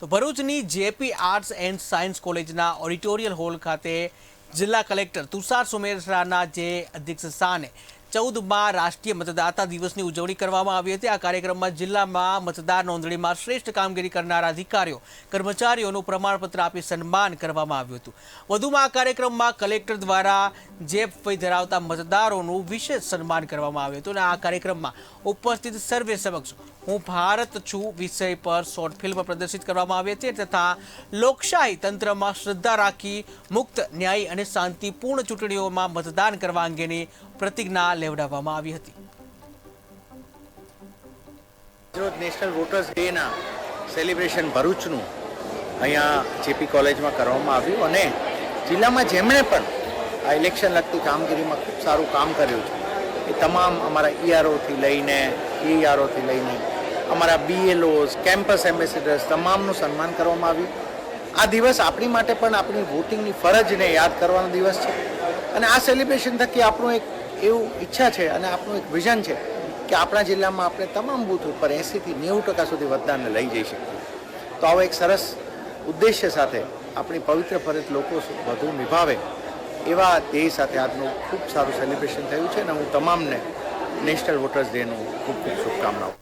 તો ભરૂચની JP arts and science કોલેજના ઓડિટોરિયલ હોલ ખાતે જિલ્લા કલેક્ટર તુષાર સુમેરાના જે અધ્યક્ષ સ્થાને ચૌદમાં રાષ્ટ્રીય મતદાતા દિવસની ઉજવણી કરવામાં આવી હતી. આ કાર્યક્રમમાં જિલ્લામાં મતદાર નોંધણીમાં શ્રેષ્ઠ કામગીરી કરનારા અધિકારીઓ, કર્મચારીઓનું પ્રમાણપત્ર આપી સન્માન કરવામાં આવ્યું હતું. વધુમાં આ કાર્યક્રમમાં કલેક્ટર દ્વારા જે વય ધરાવતા મતદારોનું વિશેષ સન્માન કરવામાં આવ્યું હતું અને આ કાર્યક્રમમાં ઉપસ્થિત સર્વે સમક્ષ હું ભારત છું વિષય પર શોર્ટ ફિલ્મ પ્રદર્શિત કરવામાં આવી હતી તથા લોકશાહી તંત્રમાં શ્રદ્ધા રાખી મુક્ત, ન્યાયી અને શાંતિપૂર્ણ ચૂંટણીઓમાં મતદાન કરવા અંગેની પ્રતિજ્ઞા લેવડાવવામાં આવી હતી. નેશનલ વોટર્સ ડેના સેલિબ્રેશન ભરૂચનું અહીંયા જેપી કોલેજમાં કરવામાં આવ્યું અને જિલ્લામાં જેમણે પણ આ ઇલેક્શન લગતી કામગીરીમાં ખૂબ સારું કામ કર્યું છે. એ તમામ અમારા ઈઆરઓથી લઈને ઈઆરઓથી લઈને, અમારા બીએલઓઝ કેમ્પસ એમ્બેસેડર્સ તમામનું સન્માન કરવામાં આવ્યું. આ દિવસ આપણી માટે પણ આપણી વોટિંગની ફરજને યાદ કરવાનો દિવસ છે. અને આ સેલિબ્રેશન થકી આપણું એક એવું ઈચ્છા છે અને આપણું એક વિઝન છે કે આપણા જિલ્લામાં આપણે તમામ બૂથ ઉપર એંસીથી નેવું ટકા સુધી મતદાનને લઈ જઈ શકીએ. તો આવો એક સરસ ઉદ્દેશ્ય સાથે આપણી પવિત્ર ફરજ લોકો વધુ નિભાવે એવા ધ્યેય સાથે આજનું ખૂબ સારું સેલિબ્રેશન થયું છે અને હું તમામને નેશનલ વોટર્સ ડેનું ખૂબ ખૂબ શુભકામનાઓ